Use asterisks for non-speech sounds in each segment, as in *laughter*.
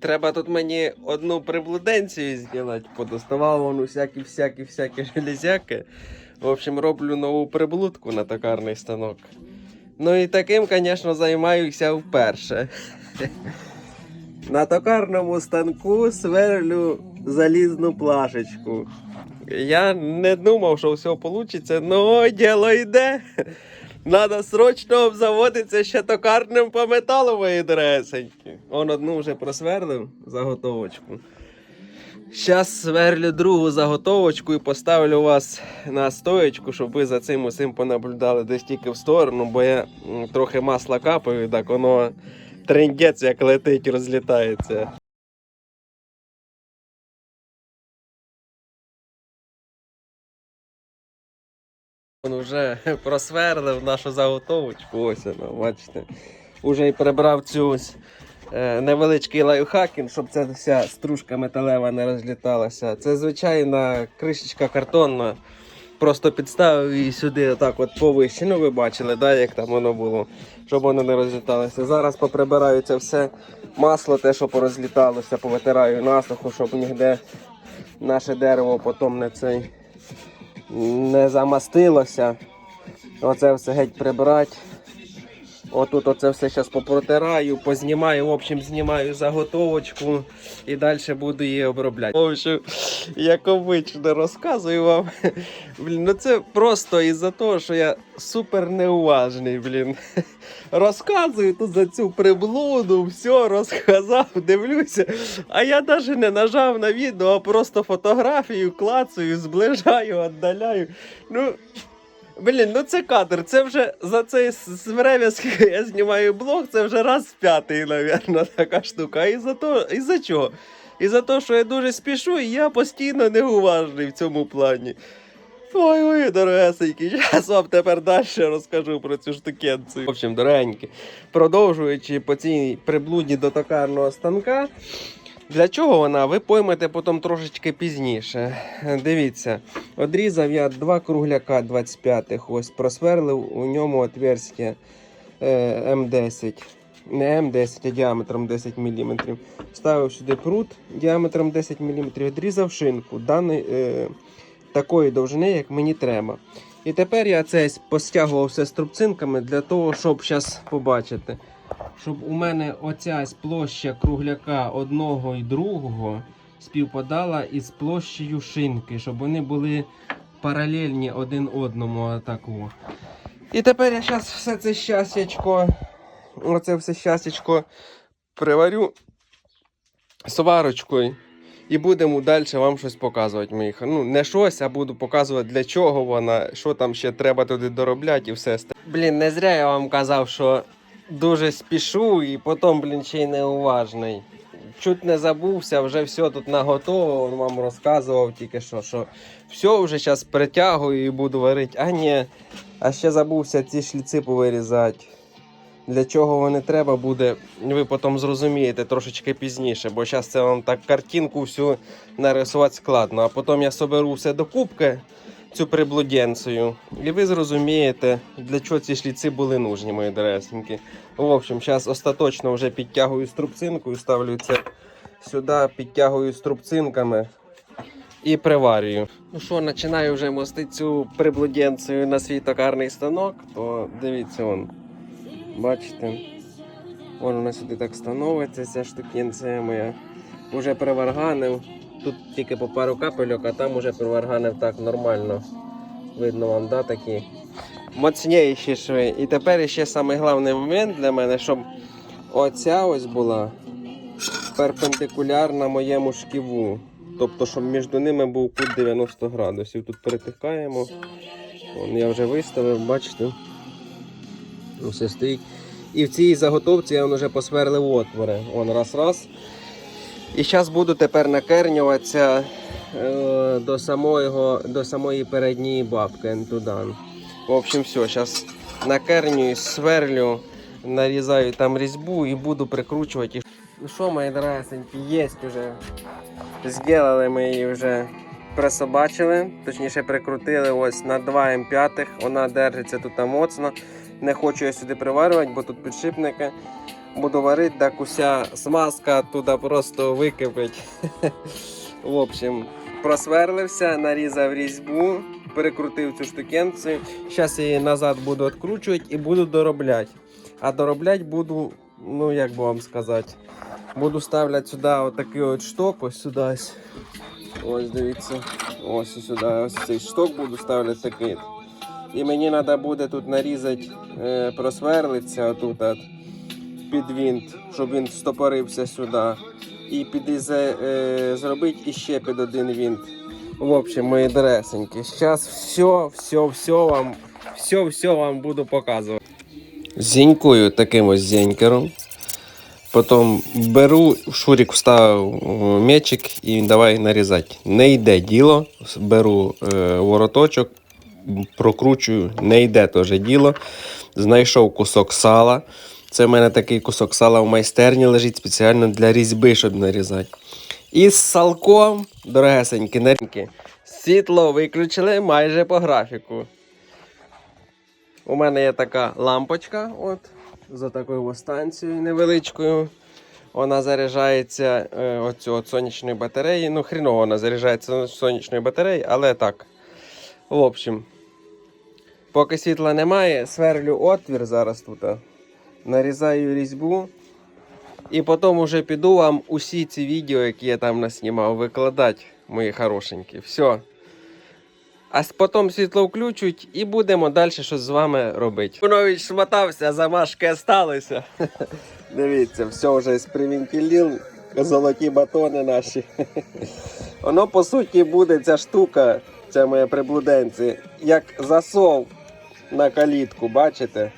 Треба тут мені одну приблуденцію зробити. Подоставав вон всякі, всякі, всякі железяки. В общем, роблю нову приблудку на токарний станок. Ну і таким, звісно, займаюся вперше. На токарному станку сверлю залізну плашечку. Я не думав, що все вийде, але діло йде. Надо срочно обзаводитися ще токарним по металу мої доресеньки. Он одну вже просверлив заготовочку. Зараз сверлю другу заготовочку і поставлю вас на стоечку, щоб ви за цим усім понаблюдали десь тільки в сторону, бо я трохи масла капаю, так воно трендець як летить, розлітається. Він вже *laughs* просверлив нашу заготовочку. Ось вона, бачите. Уже і прибрав цю ось, е, невеличкий лайфхакінг, щоб ця вся стружка металева не розліталася. Це звичайна кришечка картонна. Просто підставив її сюди, отак от повище. Ну, ви бачили, да, як там воно було, щоб воно не розліталося. Зараз поприбираю це все масло, те, що порозліталося, повитираю насухо, щоб ніде наше дерево потім не цей не замастилося. Оце все геть прибрати. Отут оце все зараз попротираю, познімаю, в общем, знімаю заготовочку і далі буду її обробляти. В общем, як обично розказую вам. Блін, ну це просто із-за того, що я супер неуважний, блін. Розказую тут за цю приблуду, все розказав, дивлюся. А я навіть не нажав на відео, а просто фотографію клацаю, зближаю, віддаляю. Ну, Блін, ну це кадр. Це вже за цей с- с- скільки *laughs* я знімаю блог, це вже раз п'ятий, навірно, *laughs* така штука. І за то, і за чого? І за те, що я дуже спішу, і я постійно неуважний в цьому плані. Ой, ой, дорогесенькі, зараз *laughs* вам тепер далі розкажу про цю штукенцію. В общем, дорогенькі, продовжуючи по цій приблуді до токарного станка. Для чого вона? Ви поймете потім трошечки пізніше. Дивіться, Одрізав я два кругляка 25-х, ось просверлив у ньому отверстя е, М10. Не М10, а діаметром 10 мм. Ставив сюди прут діаметром 10 мм, відрізав шинку даної, е, такої довжини, як мені треба. І тепер я це постягував все струбцинками для того, щоб зараз побачити. Щоб у мене оця площа кругляка одного і другого співпадала із площею шинки, щоб вони були паралельні один одному. Атаку. І тепер я зараз все це щастячко, оце все щастячко приварю сварочкою. І будемо далі вам щось показувати. Моїх. Ну, не щось, а буду показувати, для чого вона, що там ще треба туди доробляти і все. Блін, не зря я вам казав, що дуже спішу і потім, блін, ще й неуважний. Чуть не забувся, вже все тут наготово, вам розказував тільки що, що все вже зараз притягую і буду варити. А ні, а ще забувся ці шліци повирізати. Для чого вони треба буде, ви потім зрозумієте трошечки пізніше, бо зараз це вам так картинку всю нарисувати складно. А потім я соберу все докупки, цю приблуденцію, і ви зрозумієте, для чого ці шліци були нужні, мої доресенькі. В общем, зараз остаточно вже підтягую струбцинкою, ставлю це сюди, підтягую струбцинками і приварюю. Ну що, починаю вже мостити цю приблуденцію на свій токарний станок, то дивіться он. Бачите? Вон вона сюди так становиться, ця штукінця моя. Уже приварганив. Тут тільки по пару капельок, а там уже приварганив так нормально. Видно вам, да, такі моцніші шви. І тепер ще самий головний момент для мене, щоб оця ось була перпендикулярна моєму шківу. Тобто, щоб між ними був кут 90 градусів. Тут перетикаємо. Вон я вже виставив, бачите. Все стоїть. І в цій заготовці я вже посверлив отвори. Вон раз-раз. І зараз буду тепер накернюватися е, до, самого, до самої передньої бабки ентудан. В общем, все, зараз накернююсь, сверлю, нарізаю там різьбу і буду прикручувати. Ну що, мої дорогесенькі, є вже. Зробили ми її вже присобачили, точніше прикрутили ось на 2 М5. Вона держиться тут моцно. Не хочу я сюди приварювати, бо тут підшипники. Буду варити, так уся смазка туди просто википить. *laughs* В общем, просверлився, нарізав різьбу, перекрутив цю штукенцію. Зараз її назад буду відкручувати і буду доробляти. А доробляти буду, ну як би вам сказати, буду ставляти сюди отакий от шток, ось сюди. Ось, дивіться. Ось сюди. Ось цей шток буду ставляти такий. І мені треба буде тут нарізати, е, просверлитися отут от, під винт, щоб він стопорився сюди. І під е, зробити іще під один винт. В общем, мої доресенькі, зараз все, все, все вам, все, все вам буду показувати. Зінькую таким ось зенькером. Потім беру, Шурік вставив о, м'ячик і давай нарізати. Не йде діло. Беру е, вороточок, прокручую, не йде теж діло. Знайшов кусок сала. Це в мене такий кусок сала в майстерні лежить спеціально для різьби, щоб нарізати. І з салком, дорогесенькі, нарінки. Світло виключили майже по графіку. У мене є така лампочка, от, за такою станцією невеличкою. Вона заряджається е, оцю от сонячної батареї. Ну, хріново вона заряджається з сонячної батареї, але так. В общем, поки світла немає, сверлю отвір зараз тут. Нарізаю різьбу. І потім уже піду вам усі ці відео, які я там наснімав, викладати, мої хорошенькі. Все. А потім світло включуть і будемо далі щось з вами робити. Воно відшматався, замашки сталися. *laughs* Дивіться, все вже спривінтілів, золоті батони наші. *laughs* Воно по суті буде ця штука, це моє приблуденці, як засов на калітку, бачите?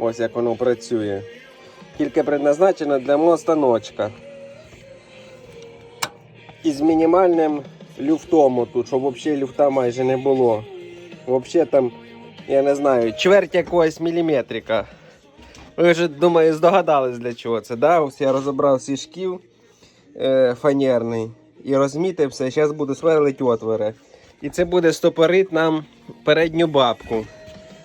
Ось як воно працює. Тільки предназначено для мого станочка. І з мінімальним люфтом тут, щоб взагалі люфта майже не було. Взагалі там, я не знаю, чверть якогось міліметрика. Ви вже, думаю, здогадались для чого це. Да? Ось я розібрав всі шків е, фанерний і розмітив все. Зараз буду сверлити отвори. І це буде стопорить нам передню бабку.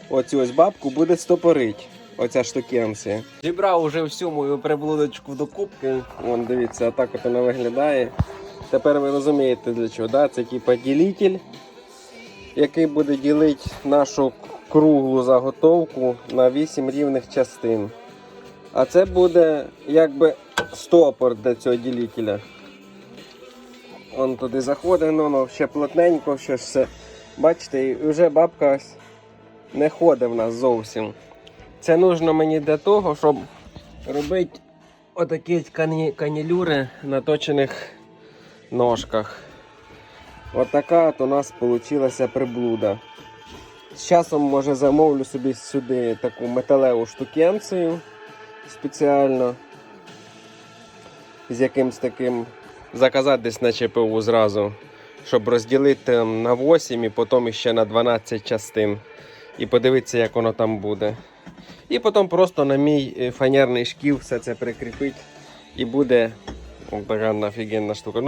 Оцю ось бабку буде стопорить. Оця штукенція. Зібрав уже всю мою приблудочку до кубки. Вон дивіться, отак от вона виглядає. Тепер ви розумієте для чого. Да? Це типа ділитель, який буде ділити нашу круглу заготовку на 8 рівних частин. А це буде якби стопор для цього ділителя. Он туди заходить, ну, воно ще плотненько, ще все. Бачите, і вже бабка не ходить в нас зовсім. Це нужно мені для того, щоб робити отакі кані- канілюри на точених ножках. Отака от у нас вийшла приблуда. З часом може замовлю собі сюди таку металеву штукенцію спеціально. З якимсь таким заказати десь на ЧПУ зразу, щоб розділити на 8 і потім ще на 12 частин. І подивитися, як воно там буде. І потім просто на мій е, фанерний шків все це прикріпить. І буде офігенна штука. Ну,